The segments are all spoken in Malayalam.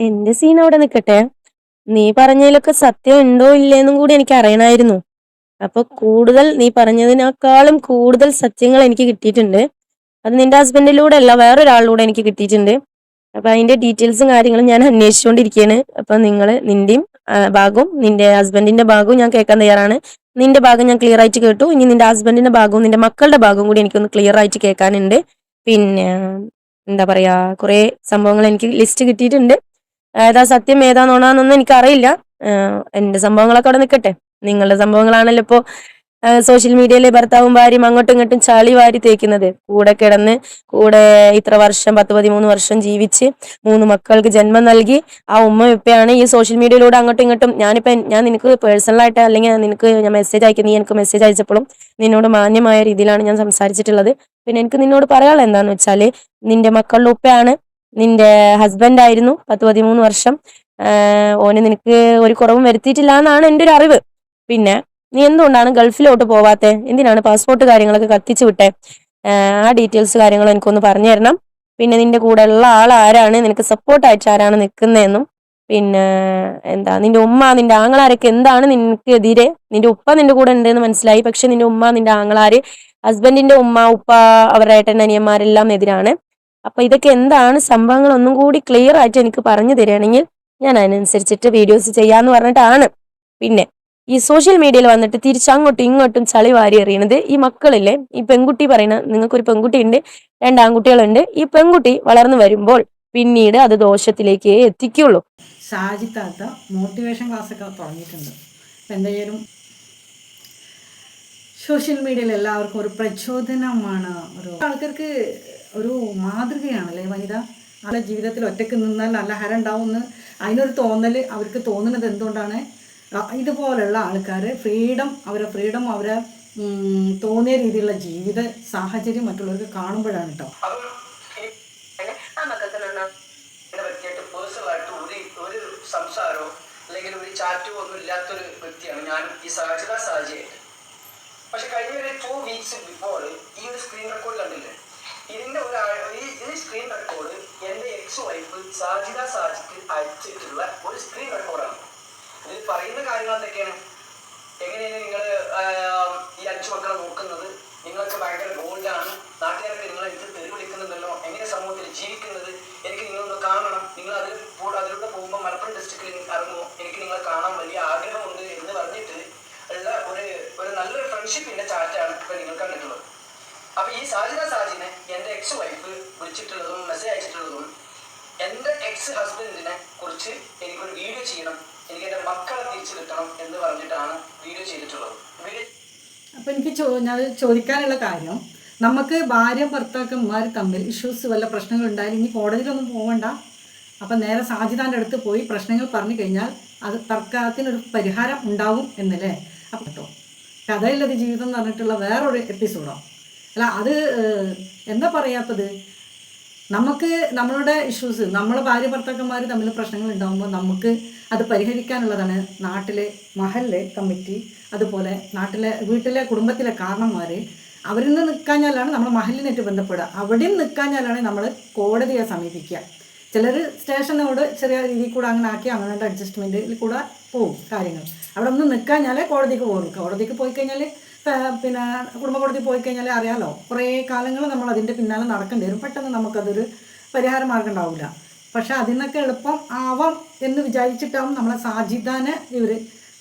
എന്റെ സീൻ അവിടെ നിൽക്കട്ടെ നീ പറഞ്ഞതിലൊക്കെ സത്യം ഉണ്ടോ ഇല്ലേന്നും കൂടി എനിക്ക് അറിയണമായിരുന്നു അപ്പൊ കൂടുതൽ നീ പറഞ്ഞതിനേക്കാളും കൂടുതൽ സത്യങ്ങൾ എനിക്ക് കിട്ടിയിട്ടുണ്ട്. അത് നിന്റെ ഹസ്ബൻഡിലൂടെ അല്ല വേറൊരാളിലൂടെ എനിക്ക് കിട്ടിയിട്ടുണ്ട്. അപ്പൊ അതിന്റെ ഡീറ്റെയിൽസും കാര്യങ്ങളും ഞാൻ അന്വേഷിച്ചുകൊണ്ടിരിക്കുകയാണ് അപ്പൊ നിങ്ങൾ നിന്റെയും ഭാഗവും നിന്റെ ഹസ്ബൻഡിന്റെ ഭാഗവും ഞാൻ കേൾക്കാൻ തയ്യാറാണ്. നിന്റെ ഭാഗം ഞാൻ ക്ലിയർ ആയിട്ട് കേട്ടു. ഇനി നിന്റെ ഹസ്ബൻഡിന്റെ ഭാഗവും നിന്റെ മക്കളുടെ ഭാഗവും കൂടി എനിക്കൊന്ന് ക്ലിയർ ആയിട്ട് കേൾക്കാനുണ്ട്. പിന്നെ എന്താ പറയാ കുറെ സംഭവങ്ങൾ എനിക്ക് ലിസ്റ്റ് കിട്ടിയിട്ടുണ്ട്. ഏതാ സത്യം ഏതാ നോണാന്നൊന്നും എനിക്കറിയില്ല എന്റെ സംഭവങ്ങളൊക്കെ അവിടെ നിൽക്കട്ടെ. നിങ്ങളുടെ സംഭവങ്ങളാണല്ലോ ഇപ്പോ സോഷ്യൽ മീഡിയയിൽ ഭർത്താവും ഭാര്യയും അങ്ങോട്ടും ഇങ്ങോട്ടും ചളി വാരി തേക്കുന്നത്. കൂടെ കിടന്ന് കൂടെ ഇത്ര വർഷം പത്ത് പതിമൂന്ന് വർഷം ജീവിച്ച് മൂന്ന് മക്കൾക്ക് ജന്മം നൽകി ആ ഉമ്മ ഇപ്പയാണ് ഈ സോഷ്യൽ മീഡിയയിലൂടെ അങ്ങോട്ടും ഇങ്ങോട്ടും ഞാനിപ്പോ ഞാൻ നിനക്ക് പേഴ്സണലായിട്ട് അല്ലെങ്കിൽ നിനക്ക് ഞാൻ മെസ്സേജ് അയക്കും. നീ എനിക്ക് മെസ്സേജ് അയച്ചപ്പോഴും നിന്നോട് മാന്യമായ രീതിയിലാണ് ഞാൻ സംസാരിച്ചിട്ടുള്ളത്. പിന്നെ എനിക്ക് നിന്നോട് പറയാനുള്ള എന്താന്ന് വെച്ചാൽ നിന്റെ മക്കളുടെ ഉപ്പയാണ് നിന്റെ ഹസ്ബൻഡ് ആയിരുന്നു പത്ത് പതിമൂന്ന് വർഷം. ഓനെ നിനക്ക് ഒരു കുറവും വരുത്തിയിട്ടില്ല എന്നാണ് എന്റെ ഒരു അറിവ്. പിന്നെ നീ എന്തുകൊണ്ടാണ് ഗൾഫിലോട്ട് പോവാത്തെ? എന്തിനാണ് പാസ്പോർട്ട് കാര്യങ്ങളൊക്കെ കത്തിച്ചു വിട്ടേ? ആ ഡീറ്റെയിൽസ് കാര്യങ്ങൾ എനിക്കൊന്ന് പറഞ്ഞു തരണം. പിന്നെ നിന്റെ കൂടെ ഉള്ള ആൾ ആരാണ്? നിനക്ക് സപ്പോർട്ടായിട്ട് ആരാണ് നിൽക്കുന്നതെന്നും. പിന്നെ എന്താ നിന്റെ ഉമ്മ നിന്റെ ആങ്ങളാരൊക്കെ എന്താണ് നിനക്ക് എതിരെ നിന്റെ ഉപ്പ നിന്റെ കൂടെ ഉണ്ടെന്ന് മനസ്സിലായി. പക്ഷെ നിന്റെ ഉമ്മ നിന്റെ ആങ്ങളാര് ഹസ്ബൻഡിന്റെ ഉമ്മ ഉപ്പ അവരുടെ ഏട്ടൻ അനിയന്മാരെല്ലാം എതിരാണ്. അപ്പൊ ഇതൊക്കെ എന്താണ്? സംഭവങ്ങൾ ഒന്നും കൂടി ക്ലിയർ ആയിട്ട് എനിക്ക് പറഞ്ഞു തരികയാണെങ്കിൽ ഞാൻ അതിനനുസരിച്ചിട്ട് വീഡിയോസ് ചെയ്യാന്ന് പറഞ്ഞിട്ടാണ്. പിന്നെ ഈ സോഷ്യൽ മീഡിയയിൽ വന്നിട്ട് തിരിച്ചങ്ങോട്ടും ഇങ്ങോട്ടും ചളി വാരി എറിയണത് ഈ മക്കളില്ലേ? ഈ പെൺകുട്ടി പറയണ നിങ്ങൾക്കൊരു പെൺകുട്ടി ഉണ്ട് രണ്ട് ആൺകുട്ടികളുണ്ട് ഈ പെൺകുട്ടി വളർന്നു വരുമ്പോൾ പിന്നീട് അത് ദോഷത്തിലേക്കേ എത്തിക്കുള്ളൂ. ഷാജിത്താത്ത മോട്ടിവേഷൻ ക്ലാസ്സൊക്കെ തുടങ്ങിയിട്ടുണ്ട്. എന്തായാലും സോഷ്യൽ മീഡിയയിൽ എല്ലാവർക്കും ഒരു പ്രചോദനമാണ്. ഒരു ആൾക്കാർക്ക് ഒരു മാതൃകയാണല്ലേ വനിത? അവരുടെ ജീവിതത്തിൽ ഒറ്റയ്ക്ക് നിന്നാൽ നല്ല ഹരം ഉണ്ടാവുമെന്ന് അതിനൊരു തോന്നൽ അവർക്ക് തോന്നുന്നത് എന്തുകൊണ്ടാണ്? ഇതുപോലുള്ള ആൾക്കാർ ഫ്രീഡം അവരെ ഫ്രീഡം അവരെ തോന്നിയ രീതിയിലുള്ള ജീവിത സാഹചര്യം മറ്റുള്ളവർക്ക് കാണുമ്പോഴാണ് കേട്ടോ സംസാരമോ അല്ലെങ്കിൽ ഒരു ചാറ്റോ ഒന്നും ഇല്ലാത്തൊരു വ്യക്തിയാണ് ഞാനും ഈ സാഹചര്യ സാഹചര്യമായിട്ട്. പക്ഷെ കഴിഞ്ഞ ഒരു ടു വീക്സ് ബിഫോർ ഈ ഒരു സ്ക്രീൻ റെക്കോർഡ് കണ്ടില്ലേ? ഇതിന്റെ ഒരു ഈ ഈ സ്ക്രീൻ റെക്കോർഡ് എന്റെ എക്സ് വൈഫ് സാജിദ സാജിക്ക് അയച്ചിട്ടുള്ള ഒരു സ്ക്രീൻ റെക്കോർഡാണ് ഇതിൽ പറയുന്ന കാര്യങ്ങൾ എന്തൊക്കെയാണ്? എങ്ങനെയാണ് നിങ്ങൾ ഈ അഞ്ചു മക്കളെ നോക്കുന്നത്? നിങ്ങൾക്ക് ഭയങ്കര ഗോൾഡാണ് നാട്ടുകാരൊക്കെ നിങ്ങളെ ഇത് തെറി വിളിക്കുന്നുണ്ടല്ലോ എങ്ങനെ സമൂഹത്തിൽ ജീവിക്കുന്നത്? എനിക്ക് നിങ്ങളൊന്ന് കാണണം. നിങ്ങൾ അതിൽ അതിലൂടെ പോകുമ്പോൾ മലപ്പുറം ഡിസ്ട്രിക്റ്റിൽ ഇറങ്ങുമോ? എനിക്ക് നിങ്ങളെ കാണാൻ വലിയ ആഗ്രഹമുണ്ട് എന്ന് പറഞ്ഞിട്ട് ഉള്ള ഒരു ഒരു നല്ലൊരു ഫ്രണ്ട്ഷിപ്പിന്റെ ചാറ്റാണ് ഇപ്പൊ നിങ്ങൾ കണ്ടിട്ടുള്ളത്. അപ്പൊ ഈ സാജിദ സാജിനെ എന്റെ എക്സ് വൈഫ് വിളിച്ചിട്ടുള്ളതും മെസ്സേജ് അയച്ചിട്ടുള്ളതും എന്റെ എക്സ് ഹസ്ബൻഡിനെ കുറിച്ച് എനിക്കൊരു വീഡിയോ ചെയ്യണം. എനിക്ക് എന്റെ മക്കളെ തിരിച്ചു കിട്ടണം എന്ന് പറഞ്ഞിട്ടാണ് വീഡിയോ ചെയ്തിട്ടുള്ളത്. അപ്പം എനിക്ക് ചോ ഞാൻ ചോദിക്കാനുള്ള കാര്യം നമുക്ക് ഭാര്യ ഭർത്താക്കന്മാർ തമ്മിൽ ഇഷ്യൂസ് വല്ല പ്രശ്നങ്ങൾ ഉണ്ടായാലും ഇനി കോടതിയിലൊന്നും പോകണ്ട അപ്പം നേരെ സാജിദാന്റെ അടുത്ത് പോയി പ്രശ്നങ്ങൾ പറഞ്ഞു കഴിഞ്ഞാൽ അത് തർക്കത്തിനൊരു പരിഹാരം ഉണ്ടാവും എന്നല്ലേ? അപ്പം കേട്ടോ. കഥയില്ലത് ജീവിതം എന്ന് പറഞ്ഞിട്ടുള്ള വേറൊരു എപ്പിസോഡോ അല്ല അത് എന്താ പറയാത്തത്? നമുക്ക് നമ്മളുടെ ഇഷ്യൂസ് നമ്മളെ ഭാര്യ ഭർത്താക്കന്മാർ തമ്മിൽ പ്രശ്നങ്ങൾ ഉണ്ടാകുമ്പോൾ നമുക്ക് അത് പരിഹരിക്കാനുള്ളതാണ് നാട്ടിലെ മഹലിലെ കമ്മിറ്റി അതുപോലെ നാട്ടിലെ വീട്ടിലെ കുടുംബത്തിലെ കാരണന്മാർ അവരിൽ നിന്ന് നിൽക്കാഞ്ഞാലാണ് നമ്മൾ മഹലിനായിട്ട് ബന്ധപ്പെടുക. അവിടെയും നിൽക്കാഞ്ഞാലാണ് നമ്മൾ കോടതിയെ സമീപിക്കുക. ചിലർ സ്റ്റേഷനോട് ചെറിയ രീതിയിൽ കൂടെ അങ്ങനെ ആക്കി അങ്ങനെ അഡ്ജസ്റ്റ്മെന്റിൽ കൂടെ പോകും കാര്യങ്ങൾ. അവിടെ ഒന്ന് നിൽക്കാഞ്ഞാലേ കോടതിക്ക് പോകും കോടതിക്ക് പോയി കഴിഞ്ഞാൽ പിന്നെ കുടുംബ കോടതി പോയി കഴിഞ്ഞാൽ അറിയാമല്ലോ കുറേ കാലങ്ങൾ നമ്മൾ അതിന്റെ പിന്നാലെ നടക്കേണ്ടി വരും. പെട്ടെന്ന് നമുക്കതൊരു പരിഹാര മാർഗം ഉണ്ടാവില്ല പക്ഷെ അതിനൊക്കെ എളുപ്പം ആവാം എന്ന് വിചാരിച്ചിട്ടാവും നമ്മളെ സാജിദാനെ ഇവർ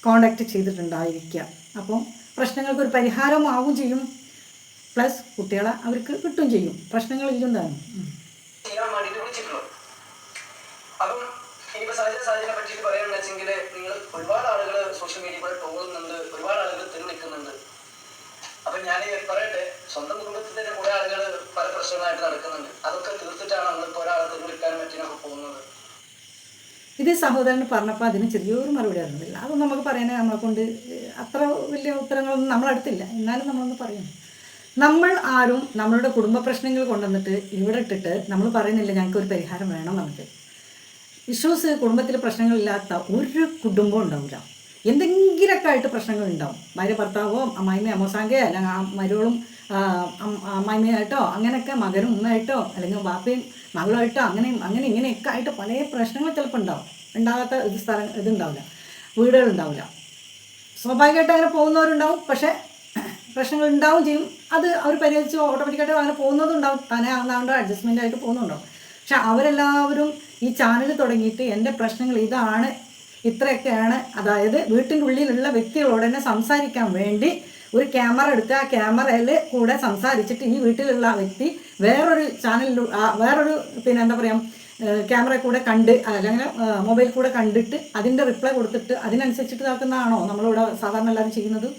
കോണ്ടാക്ട് ചെയ്തിട്ടുണ്ടായിരിക്കുക അപ്പം പ്രശ്നങ്ങൾക്ക് ഒരു പരിഹാരവും ആവും ചെയ്യും. പ്ലസ് കുട്ടികളെ അവർക്ക് കിട്ടും ചെയ്യും. പ്രശ്നങ്ങളില്ലും താനും അപ്പം നിങ്ങൾ ഒരുപാട് ആളുകൾ സോഷ്യൽ മീഡിയ കൂടെ ടോളുന്നുണ്ട് ഒരുപാട് ആളുകൾ തെരഞ്ഞെടുക്കുന്നുണ്ട്. അപ്പൊ ഞാൻ പറയട്ടെ സ്വന്തം കുടുംബത്തിന്റെ കുറെ ആളുകൾ പല പ്രശ്നങ്ങളായിട്ട് നടക്കുന്നുണ്ട്. അതൊക്കെ തീർത്തിട്ടാണ് നമ്മളിപ്പോ ഒരാളെ വിളിക്കാൻ പറ്റിയൊക്കെ പോകുന്നത്? ഇത് സഹോദരൻ പറഞ്ഞപ്പോൾ അതിന് ചെറിയൊരു മറുപടി ആയിരുന്നില്ല അതൊന്നും നമുക്ക് പറയാനേ നമ്മളെ കൊണ്ട് അത്ര വലിയ ഉത്തരങ്ങളൊന്നും നമ്മളടുത്തില്ല എന്നാലും നമ്മളൊന്ന് പറയുന്നു. നമ്മൾ ആരും നമ്മളുടെ കുടുംബ പ്രശ്നങ്ങൾ കൊണ്ടുവന്നിട്ട് ഇവിടെ ഇട്ടിട്ട് നമ്മൾ പറയുന്നില്ല ഞങ്ങൾക്ക് ഒരു പരിഹാരം വേണം നമുക്ക് ഇഷ്യൂസ് കുടുംബത്തിൽ പ്രശ്നങ്ങളില്ലാത്ത ഒരു കുടുംബം ഉണ്ടാവില്ല എന്തെങ്കിലുമൊക്കെ ആയിട്ട് പ്രശ്നങ്ങൾ ഉണ്ടാവും ഭാര്യ ഭർത്താവോ അമ്മായിമേ അമ്മസാങ്ക അല്ലെങ്കിൽ ആ മരോളും അമ്മായിമ്മയായിട്ടോ അങ്ങനെയൊക്കെ മകനും ഉമ്മയായിട്ടോ അല്ലെങ്കിൽ ബാപ്പയും മകളുമായിട്ടോ അങ്ങനെ അങ്ങനെ ഇങ്ങനെയൊക്കെ ആയിട്ട് പല പ്രശ്നങ്ങൾ ചിലപ്പോൾ ഉണ്ടാവും. ഉണ്ടാകാത്ത ഇത് സ്ഥലം ഇതുണ്ടാവില്ല. വീടുകളുണ്ടാവില്ല. സ്വാഭാവികമായിട്ട് അങ്ങനെ പോകുന്നവരുണ്ടാവും. പക്ഷേ പ്രശ്നങ്ങൾ ഉണ്ടാവും ചെയ്യും. അത് അവർ പരിഹരിച്ച് ഓട്ടോമാറ്റിക്കായിട്ട് അങ്ങനെ പോകുന്നതും ഉണ്ടാവും തന്നെ ആകുന്നതുകൊണ്ട് അഡ്ജസ്റ്റ്മെന്റ് ആയിട്ട് പോകുന്നുണ്ടാവും പക്ഷെ അവരെല്ലാവരും ഈ ചാനൽ തുടങ്ങിയിട്ട് എന്റെ പ്രശ്നങ്ങൾ ഇതാണ് ഇത്രയൊക്കെയാണ്. അതായത് വീട്ടിനുള്ളിലുള്ള വ്യക്തികളോട് തന്നെ സംസാരിക്കാൻ വേണ്ടി ഒരു ക്യാമറ എടുത്ത് ആ ക്യാമറയിൽ കൂടെ സംസാരിച്ചിട്ട് ഈ വീട്ടിലുള്ള ആ വ്യക്തി വേറൊരു ചാനലിൽ വേറൊരു പിന്നെ എന്താ പറയുക ക്യാമറ കൂടെ കണ്ട് അല്ലെങ്കിൽ മൊബൈൽ കൂടെ കണ്ടിട്ട് അതിന്റെ റിപ്ലൈ കൊടുത്തിട്ട് അതിനനുസരിച്ചിട്ട് ഇതാക്കുന്നതാണോ നമ്മളിവിടെ സാധാരണ എല്ലാവരും ചെയ്യുന്നത്?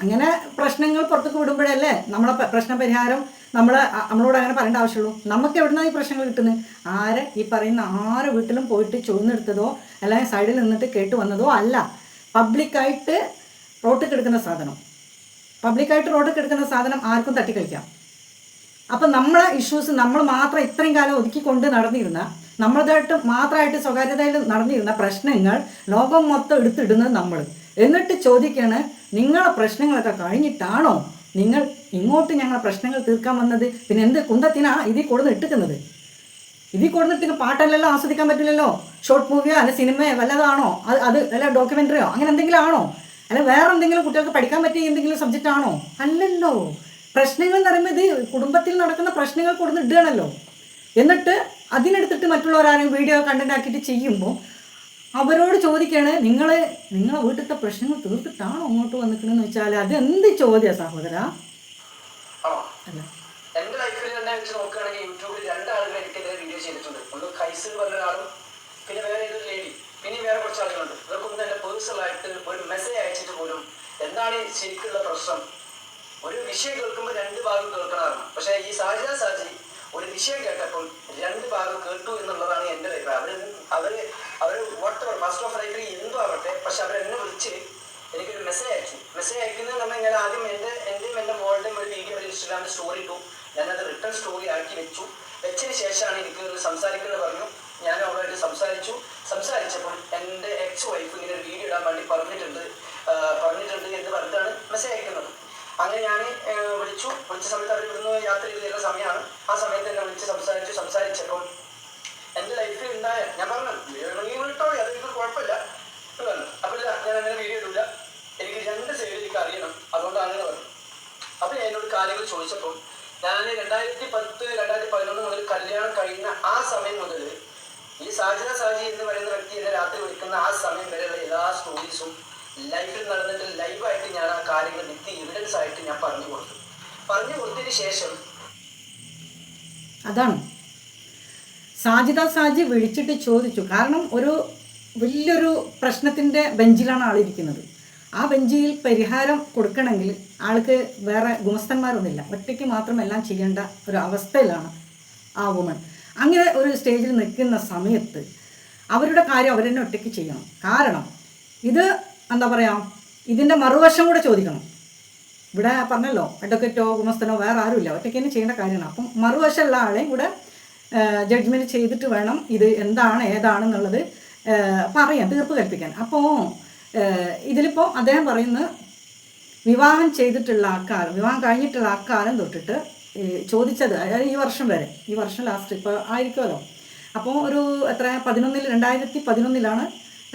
അങ്ങനെ പ്രശ്നങ്ങൾ പുറത്തേക്ക് വിടുമ്പോഴല്ലേ നമ്മളെ പ്രശ്ന പരിഹാരം നമ്മൾ നമ്മളോട് അങ്ങനെ പറയേണ്ട ആവശ്യമുള്ളൂ. നമുക്ക് എവിടുന്നാണ് ഈ പ്രശ്നങ്ങൾ കിട്ടുന്നത് ആരെ ഈ പറയുന്ന ആരെ വീട്ടിലും പോയിട്ട് ചുവന്നെടുത്തതോ അല്ലെങ്കിൽ സൈഡിൽ നിന്നിട്ട് കേട്ട് വന്നതോ അല്ല. പബ്ലിക്കായിട്ട് റോട്ടിൽ കിടക്കുന്ന സാധനം. പബ്ലിക്കായിട്ട് റോഡിൽ കിടക്കുന്ന സാധനം ആർക്കും തട്ടിക്കളിക്കാം അപ്പം നമ്മളെ ഇഷ്യൂസ് നമ്മൾ മാത്രം ഇത്രയും കാലം ഒതുക്കിക്കൊണ്ട് നടന്നിരുന്ന നമ്മളതായിട്ട് മാത്രമായിട്ട് സ്വകാര്യതയിൽ നടന്നിരുന്ന പ്രശ്നങ്ങൾ ലോകം മൊത്തം എടുത്തിടുന്നത് നമ്മൾ. എന്നിട്ട് ചോദിക്കാണ് നിങ്ങളെ പ്രശ്നങ്ങളൊക്കെ കഴിഞ്ഞിട്ടാണോ നിങ്ങൾ ഇങ്ങോട്ട് ഞങ്ങളെ പ്രശ്നങ്ങൾ തീർക്കാൻ വന്നത് പിന്നെ എന്ത് കുന്തത്തിനാ? ഇതിൽ കൊടുന്ന് ഇട്ടിക്കുന്നത്. ഇതിൽ കൊടുന്നിട്ട് പാട്ടല്ലല്ലോ ആസ്വദിക്കാൻ പറ്റില്ലല്ലോ? ഷോർട്ട് മൂവിയോ അല്ല സിനിമയോ വല്ലതാണോ? അത് അത് അല്ല ഡോക്യുമെന്ററിയോ അങ്ങനെ എന്തെങ്കിലും ആണോ? അല്ല വേറെ എന്തെങ്കിലും കുട്ടികൾക്ക് പഠിക്കാൻ പറ്റിയ എന്തെങ്കിലും സബ്ജക്റ്റ് ആണോ? അല്ലല്ലോ. പ്രശ്നങ്ങൾ എന്ന് പറയുമ്പോൾ ഇത് കുടുംബത്തിൽ നടക്കുന്ന പ്രശ്നങ്ങൾ കൊടുന്ന് ഇടുകയാണല്ലോ. എന്നിട്ട് അതിനെടുത്തിട്ട് മറ്റുള്ളവരാരും വീഡിയോ കണ്ടന്റ് ആക്കിയിട്ട് ചെയ്യുമ്പോൾ അവരോട് ചോദിക്കുകയാണ് നിങ്ങൾ നിങ്ങളെ വീട്ടിലത്തെ പ്രശ്നങ്ങൾ തീർത്തിട്ടാണോ അങ്ങോട്ട് വന്നിക്കണെന്ന് വെച്ചാൽ അത് എന്ത് ചോദ്യ സഹോദര? അല്ല എന്റെ ലൈഫിൽ തന്നെ വെച്ച് നോക്കുകയാണെങ്കിൽ യൂട്യൂബിൽ രണ്ടാളുകൾ എനിക്കെതിരെ വീഡിയോ ചെയ്തിട്ടുണ്ട്. ഒന്ന് കൈസ് എന്ന് പറഞ്ഞ ഒരാളും പിന്നെ വേറെ ഏതൊരു ലേഡി പിന്നെ വേറെ കുറച്ച് ആളുകളുണ്ട്. ഇവർക്കൊന്നും ഒരു മെസ്സേജ് അയച്ചിട്ട് പോലും എന്താണ് ശരിക്കുള്ള പ്രശ്നം? ഒരു വിഷയം കേൾക്കുമ്പോൾ രണ്ട് ഭാഗം കേൾക്കണമാണ് പക്ഷേ ഈ സാഹചര്യ സാഹചര്യം ഒരു വിഷയം കേട്ടപ്പോൾ രണ്ട് ഭാഗം കേട്ടു എന്നുള്ളതാണ് എന്റെ അഭിപ്രായം. അവർ അവർ അവർ വാട്ട് മാസ്റ്റർ ഓഫ് റൈറ്റിംഗ് എന്തോ ആവട്ടെ പക്ഷെ അവരെന്നെ വിളിച്ച് എനിക്കൊരു മെസ്സേജ് അയച്ചു. മെസ്സേജ് അയക്കുന്നത് നമ്മൾ ഞാൻ ആദ്യം എന്റെ എന്റെയും എന്റെ മോളുടെയും ഒരു വീഡിയോ ഒരു ഇൻസ്റ്റാഗ്രാമിൽ സ്റ്റോറി ഇട്ടു. ഞാനത് റിട്ടേൺ സ്റ്റോറി ആക്കി വെച്ചു. വെച്ചതിന് ശേഷമാണ് എനിക്ക് ഒന്ന് സംസാരിക്കുന്നത് പറഞ്ഞു. ഞാൻ അവളുമായിട്ട് സംസാരിച്ചു. സംസാരിച്ചപ്പോൾ എന്റെ എക്സ് വൈഫ് ഇങ്ങനെ ഒരു വീഡിയോ ഇടാൻ വേണ്ടി പറഞ്ഞിട്ടുണ്ട്. പറഞ്ഞിട്ടുണ്ട് എന്ന് പറഞ്ഞിട്ടാണ് മെസ്സേജ് അയക്കുന്നത്. അങ്ങനെ ഞാൻ വിളിച്ചു. വിളിച്ച സമയത്ത് അവർ ഇവിടുന്ന് യാത്ര ചെയ്ത് സമയമാണ്. ആ സമയത്ത് എന്നെ വിളിച്ച് സംസാരിച്ചു. സംസാരിച്ചപ്പോൾ എന്റെ ലൈഫിൽ ഉണ്ടായ ഞാൻ പറഞ്ഞു നീ വിട്ടോ അത് ഇത് കുഴപ്പമില്ല. അപ്പൊ ഇല്ല ഞാൻ അങ്ങനെ വീഡിയോ ഇടില്ല എനിക്ക് രണ്ട് സൈഡ് എനിക്ക് അറിയണം. അതുകൊണ്ട് അങ്ങനെ പറഞ്ഞു അപ്പൊ ഞാൻ എന്നോട് കാര്യങ്ങൾ ചോദിച്ചപ്പോൾ ഞാൻ രണ്ടായിരത്തി പത്ത് രണ്ടായിരത്തി പതിനൊന്ന് മുതൽ കല്യാണം കഴിഞ്ഞ ആ സമയം മുതൽ ഈ സാജന സാജി എന്ന് പറയുന്ന വ്യക്തി എന്നെ രാത്രി വിളിക്കുന്ന ആ സമയം വരെയുള്ള എല്ലാ സ്റ്റോറീസും ലൈഫിൽ നടന്നിട്ട് ലൈവായിട്ട് ഞാൻ ആ കാര്യങ്ങൾ വിത്ത് എവിഡൻസ് ആയിട്ട് ഞാൻ പറഞ്ഞു കൊടുത്തു. പറഞ്ഞു കൊടുത്തതിന് ശേഷം അതാണ്. സാജിദ സാജി വിളിച്ചിട്ട് ചോദിച്ചു. കാരണം ഒരു വലിയൊരു പ്രശ്നത്തിന്റെ ബെഞ്ചിലാണ് ആളിരിക്കുന്നത് ആ ബെഞ്ചിൽ പരിഹാരം കൊടുക്കണമെങ്കിൽ ആൾക്ക് വേറെ ഗുമസ്തന്മാരൊന്നുമില്ല. ഒറ്റയ്ക്ക് മാത്രം എല്ലാം ചെയ്യേണ്ട ഒരു അവസ്ഥയിലാണ് ആ വുമൺ അങ്ങനെ ഒരു സ്റ്റേജിൽ നിൽക്കുന്ന സമയത്ത് അവരുടെ കാര്യം അവർ തന്നെ ഒറ്റയ്ക്ക് ചെയ്യണം. കാരണം ഇത് എന്താ പറയുക ഇതിന്റെ മറുവശം കൂടെ ചോദിക്കണം. ഇവിടെ പറഞ്ഞല്ലോ അഡ്വക്കറ്റോ ഗുമസ്തനോ വേറെ ആരുമില്ല. ഒറ്റയ്ക്ക് തന്നെ ചെയ്യേണ്ട കാര്യമാണ്. അപ്പം മറുവശമുള്ള ആളെയും കൂടെ ജഡ്ജ്മെന്റ് ചെയ്തിട്ട് വേണം ഇത് എന്താണ് ഏതാണെന്നുള്ളത് പറയാൻ തീർപ്പ് കൽപ്പിക്കാൻ. അപ്പോൾ ഇതിലിപ്പോൾ അദ്ദേഹം പറയുന്ന വിവാഹം ചെയ്തിട്ടുള്ള ആൾക്കാർ വിവാഹം കഴിഞ്ഞിട്ടുള്ള ആൾക്കാരും തൊട്ടിട്ട് ചോദിച്ചത് അതായത് ഈ വർഷം വരെ ഈ വർഷം ലാസ്റ്റ് ഇപ്പോൾ ആയിരിക്കുമല്ലോ. അപ്പോൾ ഒരു എത്ര പതിനൊന്നിൽ രണ്ടായിരത്തി പതിനൊന്നിലാണ്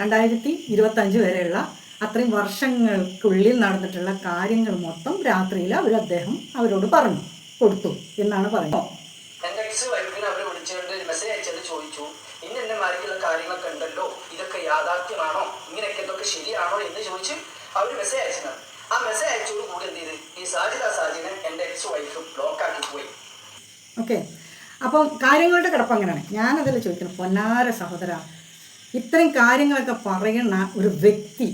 രണ്ടായിരത്തി ഇരുപത്തഞ്ച് വരെയുള്ള അത്രയും വർഷങ്ങൾക്കുള്ളിൽ നടന്നിട്ടുള്ള കാര്യങ്ങൾ മൊത്തം രാത്രിയിൽ അവർ അദ്ദേഹം അവരോട് പറഞ്ഞു കൊടുത്തു എന്നാണ് പറയുന്നത്. എന്റെ എക്സ് വൈഫിനെ അവർ വിളിച്ചുകൊണ്ട് മെസ്സേജ് അയച്ചത് ചോദിച്ചു. ഇന്ന് എന്നെ മാരിക്കുള്ള കാര്യങ്ങളൊക്കെ ഉണ്ടല്ലോ. ഇതൊക്കെ യാഥാർത്ഥ്യമാണോ? ഇങ്ങനെയൊക്കെ ഇതൊക്കെ ശരിയാണോ? എന്ന് ചോദിച്ച് അവർ മെസ്സേജ് അയച്ചതാണ്. ആ മെസ്സേജ് അയച്ചോട് കൂടി എന്ത് ചെയ്ത്? ഈ സാജിദ സാജിനെ എന്റെ എക്സ് വൈഫ് ബ്ലോക്ക് ആക്കി പോയി. ഓക്കെ അപ്പം കാര്യങ്ങളുടെ കിടപ്പ് അങ്ങനെയാണ്. ഞാനതല്ല ചോദിക്കണം പൊന്നാര സഹോദര ഇത്രയും കാര്യങ്ങളൊക്കെ പറയുന്ന ഒരു വ്യക്തി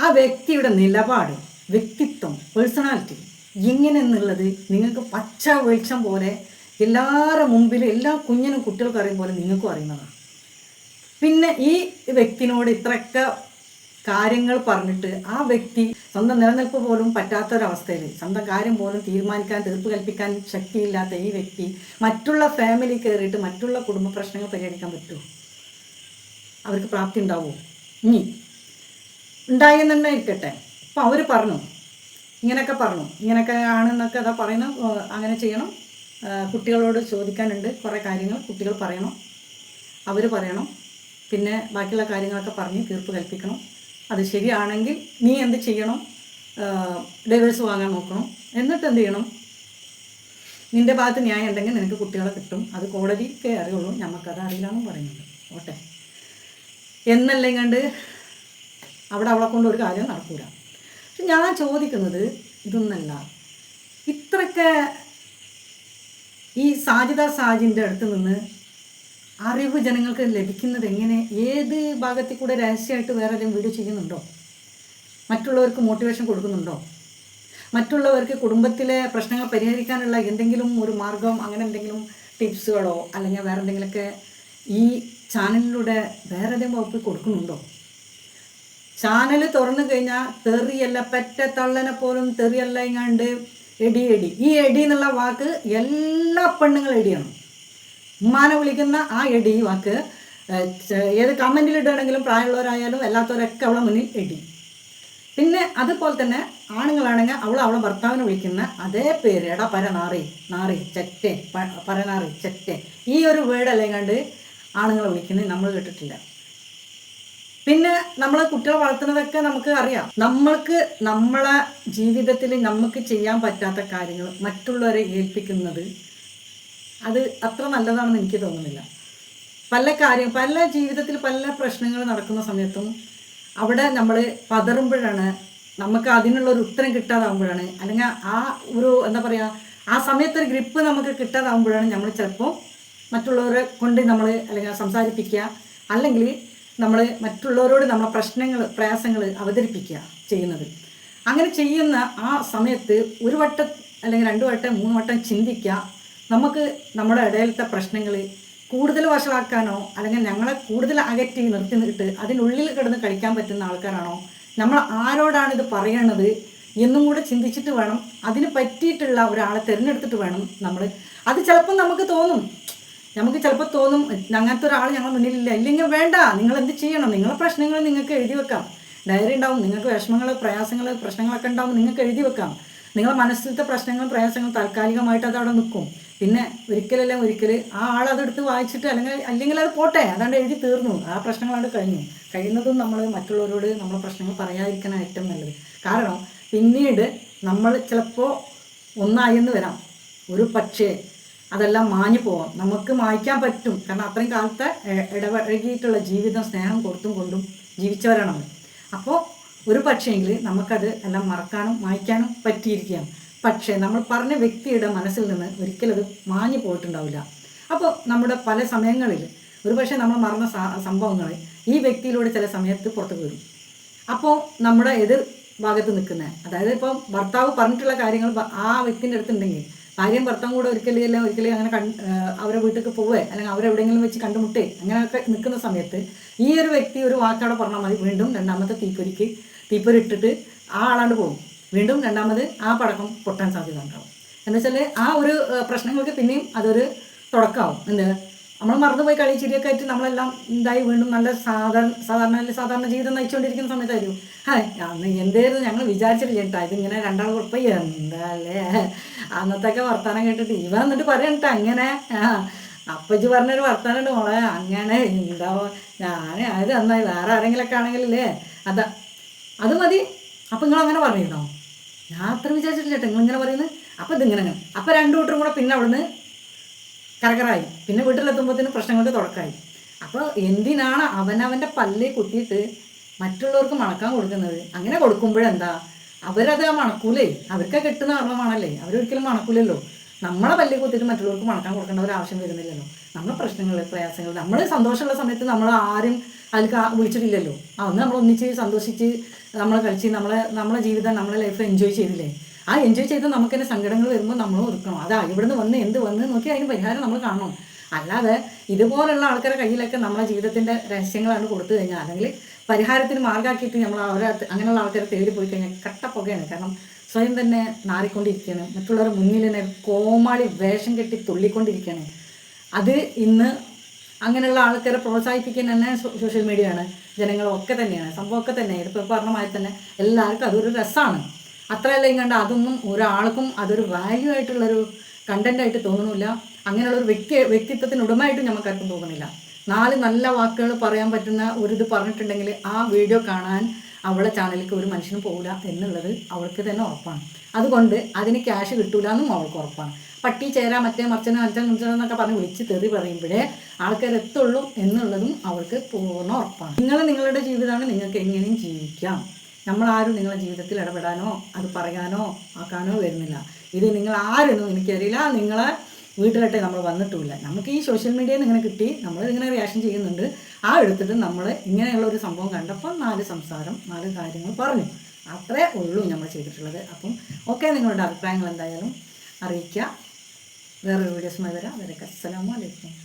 ആ വ്യക്തിയുടെ നിലപാട് വ്യക്തിത്വം പേഴ്സണാലിറ്റി എങ്ങനെയെന്നുള്ളത് നിങ്ങൾക്ക് പച്ച വെളിച്ചം പോലെ എല്ലാവരുടെ മുമ്പിലും എല്ലാ കുഞ്ഞിനും കുട്ടികൾക്കും അറിയും പോലെ നിങ്ങൾക്കും അറിയുന്നതാണ്. പിന്നെ ഈ വ്യക്തിനോട് ഇത്രയൊക്കെ കാര്യങ്ങൾ പറഞ്ഞിട്ട് ആ വ്യക്തി സ്വന്തം നിലനിൽപ്പ് പോലും പറ്റാത്തൊരവസ്ഥയിൽ സ്വന്തം കാര്യം പോലും തീരുമാനിക്കാൻ തീർപ്പ് കൽപ്പിക്കാൻ ശക്തിയില്ലാത്ത ഈ വ്യക്തി മറ്റുള്ള ഫാമിലി കയറിയിട്ട് മറ്റുള്ള കുടുംബ പ്രശ്നങ്ങൾ പരിഹരിക്കാൻ പറ്റുമോ? അവർക്ക് പ്രാപ്തി ഉണ്ടാവുമോ? ഇനി ഉണ്ടായെന്നെ ഇരിക്കട്ടെ. അപ്പോൾ അവർ പറഞ്ഞു ഇങ്ങനെയൊക്കെ പറഞ്ഞു. ഇങ്ങനെയൊക്കെ ആണെന്നൊക്കെ അതാ പറയുന്നു. ഏഹ് അങ്ങനെ ചെയ്യണം. കുട്ടികളോട് ചോദിക്കാനുണ്ട് കുറേ കാര്യങ്ങൾ. കുട്ടികൾ പറയണം. അവർ പറയണം. പിന്നെ ബാക്കിയുള്ള കാര്യങ്ങളൊക്കെ പറഞ്ഞ് തീർപ്പ് കൽപ്പിക്കണം. അത് ശരിയാണെങ്കിൽ നീ എന്ത് ചെയ്യണം? ഡൈവേഴ്സ് വാങ്ങാൻ നോക്കണം. എന്നിട്ട് എന്ത് ചെയ്യണം? നിന്റെ ഭാഗത്ത് ന്യായം ഉണ്ടെങ്കിൽ നിനക്ക് കുട്ടികളെ കിട്ടും. അത് കോടതിക്കേ അറിയുള്ളൂ. ഞമ്മക്കത് അറിയില്ലാന്നും പറയുന്നത് ഓട്ടെ എന്നല്ലെങ്കിൽ കണ്ട് അവിടെ അവളെ കൊണ്ട് ഒരു കാര്യം നടക്കൂല. ഞാൻ ചോദിക്കുന്നത് ഇതൊന്നല്ല. ഇത്രയൊക്കെ ഈ സാജിദ സാജിന്റെ അടുത്ത് നിന്ന് അറിവ് ജനങ്ങൾക്ക് ലഭിക്കുന്നത് എങ്ങനെ? ഏത് ഭാഗത്തിൽ കൂടെ രഹസ്യമായിട്ട് വേറെ ഏതെങ്കിലും വീഡിയോ ചെയ്യുന്നുണ്ടോ? മറ്റുള്ളവർക്ക് മോട്ടിവേഷൻ കൊടുക്കുന്നുണ്ടോ? മറ്റുള്ളവർക്ക് കുടുംബത്തിലെ പ്രശ്നങ്ങൾ പരിഹരിക്കാനുള്ള എന്തെങ്കിലും ഒരു മാർഗം അങ്ങനെ എന്തെങ്കിലും ടിപ്സുകളോ അല്ലെങ്കിൽ വേറെ എന്തെങ്കിലുമൊക്കെ ഈ ചാനലിലൂടെ വേറെ ഏതെങ്കിലും വകുപ്പിൽ കൊടുക്കുന്നുണ്ടോ? ചാനൽ തുറന്നു കഴിഞ്ഞാൽ തെറിയല്ല പെറ്റ തള്ളനെ പോലും തെറിയല്ല ഇങ്ങാണ്ട് എടി എടി. ഈ എടി എന്നുള്ള വാക്ക് എല്ലാ പെണ്ണുങ്ങളും എടിയാണ്. ഉമ്മാനെ വിളിക്കുന്ന ആ എടി വാക്ക് ഏത് കമന്റിൽ ഇടുകയാണെങ്കിലും പ്രായമുള്ളവരായാലും അല്ലാത്തവരൊക്കെ അവളെ മുന്നിൽ എടി. പിന്നെ അതുപോലെ തന്നെ ആണുങ്ങളാണെങ്കിൽ അവൾ അവളെ ഭർത്താവിനെ വിളിക്കുന്ന അതേ പേര് എടാ പര നാറി ചെറ്റെ പരനാറി ചെറ്റെ. ഈ ഒരു വേർഡ് അല്ലെങ്കണ്ട് ആണുങ്ങളെ വിളിക്കുന്നത് നമ്മൾ കേട്ടിട്ടില്ല. പിന്നെ നമ്മളെ കുട്ടികളെ വളർത്തുന്നതൊക്കെ നമുക്ക് അറിയാം. നമ്മൾക്ക് നമ്മളെ ജീവിതത്തിൽ നമുക്ക് ചെയ്യാൻ പറ്റാത്ത കാര്യങ്ങൾ മറ്റുള്ളവരെ ഏൽപ്പിക്കുന്നത് അത് അത്ര നല്ലതാണെന്ന് എനിക്ക് തോന്നുന്നില്ല. പല കാര്യം പല ജീവിതത്തിൽ പല പ്രശ്നങ്ങൾ നടക്കുന്ന സമയത്തും അവിടെ നമ്മൾ പതറുമ്പോഴാണ് നമുക്ക് അതിനുള്ള ഒരു ഉത്തരം കിട്ടാതാവുമ്പോഴാണ് അല്ലെങ്കിൽ ആ ഒരു എന്താ പറയുക ആ സമയത്തൊരു ഗ്രിപ്പ് നമുക്ക് കിട്ടാതാവുമ്പോഴാണ് നമ്മൾ ചിലപ്പോൾ മറ്റുള്ളവരെ കൊണ്ട് നമ്മൾ അല്ലെങ്കിൽ സംസാരിപ്പിക്കുക. അല്ലെങ്കിൽ നമ്മൾ മറ്റുള്ളവരോട് നമ്മളെ പ്രശ്നങ്ങൾ പ്രയാസങ്ങൾ അവതരിപ്പിക്കുക ചെയ്യുന്നത്. അങ്ങനെ ചെയ്യുന്ന ആ സമയത്ത് ഒരു വട്ടം അല്ലെങ്കിൽ രണ്ട് വട്ടം മൂന്ന് വട്ടം ചിന്തിക്കുക. നമുക്ക് നമ്മുടെ ഇടയിലത്തെ പ്രശ്നങ്ങൾ കൂടുതൽ വഷളാക്കാനോ അല്ലെങ്കിൽ ഞങ്ങളെ കൂടുതൽ അകറ്റി നിർത്തി നിർത്തിട്ട് അതിനുള്ളിൽ കിടന്ന് കളിക്കാൻ പറ്റുന്ന ആൾക്കാരാണോ? നമ്മൾ ആരോടാണ് ഇത് പറയണത് എന്നും കൂടെ ചിന്തിച്ചിട്ട് വേണം. അതിന് പറ്റിയിട്ടുള്ള ഒരാളെ തിരഞ്ഞെടുത്തിട്ട് വേണം നമ്മൾ അത് ചിലപ്പോൾ നമുക്ക് തോന്നും നമുക്ക് ചിലപ്പോൾ തോന്നും അങ്ങനത്തെ ഒരാൾ ഞങ്ങളുടെ മുന്നിലില്ല. ഇല്ലെങ്കിൽ വേണ്ട നിങ്ങൾ എന്ത് ചെയ്യണം? നിങ്ങളെ പ്രശ്നങ്ങൾ നിങ്ങൾക്ക് എഴുതി വെക്കാം. ഡയറി ഉണ്ടാവും നിങ്ങൾക്ക് വിഷമങ്ങൾ പ്രയാസങ്ങൾ പ്രശ്നങ്ങളൊക്കെ ഉണ്ടാവും നിങ്ങൾക്ക് എഴുതി വെക്കാം. നിങ്ങളെ മനസ്സിലത്തെ പ്രശ്നങ്ങളും പ്രയാസങ്ങളും താൽക്കാലികമായിട്ട് അത് അവിടെ നിൽക്കും. പിന്നെ ഒരിക്കലല്ല ഒരിക്കൽ ആ ആൾ അതെടുത്ത് വായിച്ചിട്ട് അല്ലെങ്കിൽ അല്ലെങ്കിൽ അത് പോട്ടെ അതാണ്ട് എഴുതി തീർന്നു. ആ പ്രശ്നങ്ങളാണ് കഴിഞ്ഞു. കഴിയുന്നതും നമ്മൾ മറ്റുള്ളവരോട് നമ്മളെ പ്രശ്നങ്ങൾ പറയാതിരിക്കണം ഏറ്റവും നല്ലത്. കാരണം പിന്നീട് നമ്മൾ ചിലപ്പോൾ ഒന്നായെന്ന് വരാം. ഒരു പക്ഷേ അതെല്ലാം മാഞ്ഞു പോവാം. നമുക്ക് മായ്ക്കാൻ പറ്റും. കാരണം അത്രയും കാലത്തെ ഇടപഴകിയിട്ടുള്ള ജീവിതം സ്നേഹം കൊടുത്തും കൊണ്ടും ജീവിച്ചവരാണ് അപ്പോൾ ഒരു പക്ഷേങ്കിൽ നമുക്കത് എല്ലാം മറക്കാനും മായ്ക്കാനും പറ്റിയിരിക്കാം പക്ഷേ നമ്മൾ പറഞ്ഞ വ്യക്തിയുടെ മനസ്സിൽ നിന്ന് ഒരിക്കലും അത് മാഞ്ഞു പോയിട്ടുണ്ടാവില്ല. അപ്പോൾ നമ്മുടെ പല സമയങ്ങളിൽ ഒരു പക്ഷേ നമ്മൾ മറന്ന സംഭവങ്ങൾ ഈ വ്യക്തിയിലൂടെ ചില സമയത്ത് പുറത്തു വരും അപ്പോൾ നമ്മുടെ എതിർ ഭാഗത്ത് നിൽക്കുന്നത് അതായത് ഇപ്പം ഭർത്താവ് പറഞ്ഞിട്ടുള്ള കാര്യങ്ങൾ ആ വ്യക്തിന്റെ അടുത്തുണ്ടെങ്കിൽ ഭാര്യയും ഭർത്താവും കൂടെ ഒരിക്കലും ഒരിക്കലും അങ്ങനെ അവരെ വീട്ടിലേക്ക് പോവേ അല്ലെങ്കിൽ അവരെവിടെയെങ്കിലും വെച്ച് കണ്ടുമുട്ടേ അങ്ങനെയൊക്കെ നിൽക്കുന്ന സമയത്ത് ഈ ഒരു വ്യക്തി ഒരു വാക്കവിടെ പറഞ്ഞാൽ മതി. വീണ്ടും രണ്ടാമത്തെ തീപ്പൊരിക്ക് തീപ്പൊരി ഇട്ടിട്ട് ആ ആളാണ്ട് പോകും. വീണ്ടും രണ്ടാമത് ആ പടക്കം പൊട്ടാൻ സാധ്യത ഉണ്ടാവും. എന്നുവെച്ചാൽ ആ ഒരു പ്രശ്നങ്ങൾക്ക് പിന്നെയും അതൊരു തുടക്കമാവും. എന്ത്? നമ്മൾ മറന്നുപോയി കളി ചിരിയൊക്കെ ആയിട്ട് നമ്മളെല്ലാം ഇതായി വീണ്ടും നല്ല സാധാരണ സാധാരണ സാധാരണ ജീവിതം നയിച്ചുകൊണ്ടിരിക്കുന്ന സമയത്തായിരിക്കും. ഹായ് അന്ന് എന്തായിരുന്നു ഞങ്ങൾ വിചാരിച്ചില്ല ചേട്ടാ ഇതിങ്ങനെ രണ്ടാൾ കുഴപ്പം എന്താല്ലേ അന്നത്തെയൊക്കെ വർത്താനം കേട്ടിട്ട് ഇവ എന്നിട്ട് പറയണ്ട അങ്ങനെ ആ അപ്പച്ചി പറഞ്ഞൊരു വർത്താനം ഉണ്ട് മോളെ. അങ്ങനെ എന്താ ഞാൻ അത് നന്നായി. വേറെ ആരെങ്കിലൊക്കെ ആണെങ്കിലല്ലേ? അതാ അത് മതി. അപ്പം നിങ്ങൾ അങ്ങനെ പറഞ്ഞിരുന്നോ? ഞാൻ അത്ര വിചാരിച്ചിട്ടില്ല ചേട്ടാ നിങ്ങൾ ഇങ്ങനെ പറയുന്നത്. അപ്പം ഇതിങ്ങനെ അപ്പം രണ്ടു കൂട്ടരും കൂടെ പിന്നെ അവിടുന്ന് കരകറായി പിന്നെ വീട്ടിലെത്തുമ്പോഴത്തേനും പ്രശ്നങ്ങൾക്ക് തുടക്കമായി. അപ്പോൾ എന്തിനാണ് അവനവന്റെ പല്ല് കുത്തിയിട്ട് മറ്റുള്ളവർക്ക് മണക്കാൻ കൊടുക്കുന്നത്? അങ്ങനെ കൊടുക്കുമ്പോഴെന്താ? അവരത് മണക്കൂലേ? അവർക്ക് കിട്ടുന്ന മണല്ലേ അവരൊരിക്കലും മണക്കൂലല്ലോ. നമ്മളെ പല്ലിൽ കുത്തിയിട്ട് മറ്റുള്ളവർക്ക് മണക്കാൻ കൊടുക്കേണ്ട ഒരു ആവശ്യം വരുന്നില്ലല്ലോ. നമ്മളെ പ്രശ്നങ്ങൾ പ്രയാസങ്ങൾ നമ്മൾ സന്തോഷമുള്ള സമയത്ത് നമ്മൾ ആരും അതിൽ വിളിച്ചിട്ടില്ലല്ലോ. അന്ന് നമ്മൾ ഒന്നിച്ച് സന്തോഷിച്ച് നമ്മൾ കളിച്ച് നമ്മളെ നമ്മളെ ജീവിതം നമ്മളെ ലൈഫ് എൻജോയ് ചെയ്തില്ലേ? ആ എൻജോയ് ചെയ്ത് നമുക്ക് തന്നെ സങ്കടങ്ങൾ വരുമ്പോൾ നമ്മൾ ഒതുക്കണം അതാ ഇവിടുന്ന് വന്ന് എന്ത് വന്ന് നോക്കി അതിന് പരിഹാരം നമ്മൾ കാണണം. അല്ലാതെ ഇതുപോലുള്ള ആൾക്കാരുടെ കയ്യിലൊക്കെ നമ്മളെ ജീവിതത്തിന്റെ രഹസ്യങ്ങളാണ് കൊടുത്തു കഴിഞ്ഞാൽ അല്ലെങ്കിൽ പരിഹാരത്തിന് മാർഗമാക്കിയിട്ട് നമ്മൾ അവരെ അങ്ങനെയുള്ള ആൾക്കാരെ തേടി പോയി കഴിഞ്ഞാൽ കട്ടപ്പുകയാണ്. കാരണം സ്വയം തന്നെ നാറിക്കൊണ്ടിരിക്കുകയാണ്. മറ്റുള്ളവരുടെ മുന്നിൽ തന്നെ കോമാളി വേഷം കെട്ടി തുള്ളിക്കൊണ്ടിരിക്കുകയാണ്. അത് ഇന്ന് അങ്ങനെയുള്ള ആൾക്കാരെ പ്രോത്സാഹിപ്പിക്കാൻ തന്നെ സോഷ്യൽ മീഡിയയാണ് ജനങ്ങളൊക്കെ തന്നെയാണ്. സംഭവമൊക്കെ തന്നെ ഇതിപ്പോൾ പറഞ്ഞ മാതിരി തന്നെ എല്ലാവർക്കും അതൊരു രസമാണ് അത്രയല്ല കണ്ട അതൊന്നും ഒരാൾക്കും അതൊരു വാല്യൂ ആയിട്ടുള്ളൊരു കണ്ടന്റായിട്ട് തോന്നുന്നില്ല അങ്ങനെയുള്ളൊരു വ്യക്തി വ്യക്തിത്വത്തിന് ഉടമയായിട്ടും നമുക്കാർക്കും തോന്നുന്നില്ല. നാല് നല്ല വാക്കുകൾ പറയാൻ പറ്റുന്ന ഒരു ഇത് പറഞ്ഞിട്ടുണ്ടെങ്കിൽ ആ വീഡിയോ കാണാൻ അവളെ ചാനലിലേക്ക് ഒരു മനുഷ്യനും പോകില്ല എന്നുള്ളത് അവൾക്ക് തന്നെ ഉറപ്പാണ്. അതുകൊണ്ട് അതിന് ക്യാഷ് കിട്ടൂല എന്നും അവൾക്ക് ഉറപ്പാണ്. പട്ടി ചേരാ മറ്റേ മറിച്ചന് അച്ഛനും എന്നൊക്കെ പറഞ്ഞ് വിളിച്ച് തെറി പറയുമ്പോഴേ ആൾക്കാർ എത്തുള്ളൂ എന്നുള്ളതും അവൾക്ക് പൂർണ ഉറപ്പാണ്. നിങ്ങൾ നിങ്ങളുടെ ജീവിതമാണ് നിങ്ങൾക്ക് എങ്ങനെയും ജീവിക്കാം. നമ്മളാരും നിങ്ങളുടെ ജീവിതത്തിൽ ഇടപെടാനോ അത് പറയാനോ ആക്കാനോ വരുന്നില്ല. ഇത് നിങ്ങൾ ആരെന്നും എനിക്കറിയില്ല നിങ്ങളെ വീട്ടിലട്ടെ നമ്മൾ വന്നിട്ടുമില്ല. നമുക്ക് ഈ സോഷ്യൽ മീഡിയയിൽ നിന്ന് ഇങ്ങനെ കിട്ടി നമ്മൾ ഇങ്ങനെ റിയാക്ഷൻ ചെയ്യുന്നുണ്ട്. ആ എടുത്തിട്ട് നമ്മൾ ഇങ്ങനെയുള്ള ഒരു സംഭവം കണ്ടപ്പോൾ നാല് സംസാരം നാല് കാര്യങ്ങൾ പറഞ്ഞു. അത്രേ ഉള്ളൂ നമ്മൾ ചെയ്തിട്ടുള്ളത്. അപ്പം ഓക്കെ നിങ്ങളുടെ അഭിപ്രായങ്ങൾ എന്തായാലും അറിയിക്കുക. വേറൊരു വീഡിയോസുമായി വരാം. വേറെ അസ്സലാമു അലൈക്കും.